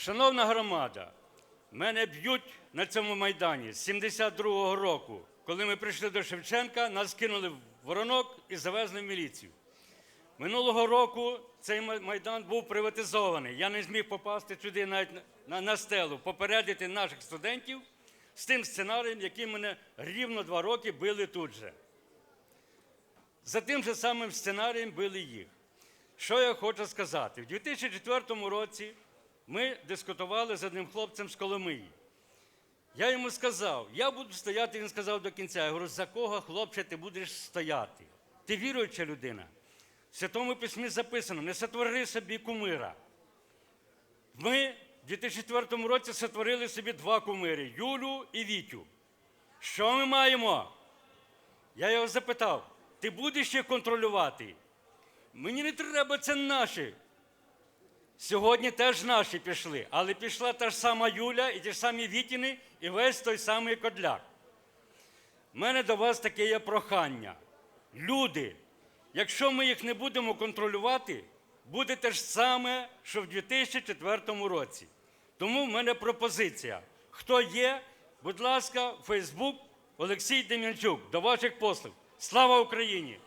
Шановна громада, мене б'ють на цьому майдані з 72-го року. Коли ми прийшли до Шевченка, нас кинули в воронок і завезли в міліцію. Минулого року цей майдан був приватизований. Я не зміг попасти сюди навіть на, на, на стелу, попередити наших студентів з тим сценарієм, який мене рівно два роки били тут же. За тим же самим сценарієм били їх. Що я хочу сказати? В 2004 році ми дискутували з одним хлопцем з Коломиї. Я йому сказав, я буду стояти, він сказав до кінця. Я говорю, за кого, хлопче, ти будеш стояти? Ти віруюча людина. В Святому Письмі записано, не сотвори собі кумира. Ми в 2004 році сотворили собі два кумири Юлю і Вітю. Що ми маємо? Я його запитав, ти будеш їх контролювати? Мені не треба, це наші. Сьогодні теж наші пішли, але пішла та ж сама Юля і ті ж самі Вітіни, і весь той самий Кодляк. У мене до вас таке є прохання. Люди, якщо ми їх не будемо контролювати, буде те ж саме, що в 2004 році. Тому в мене пропозиція. Хто є, будь ласка, Фейсбук Олексій Дем'янчук, до ваших послуг. Слава Україні!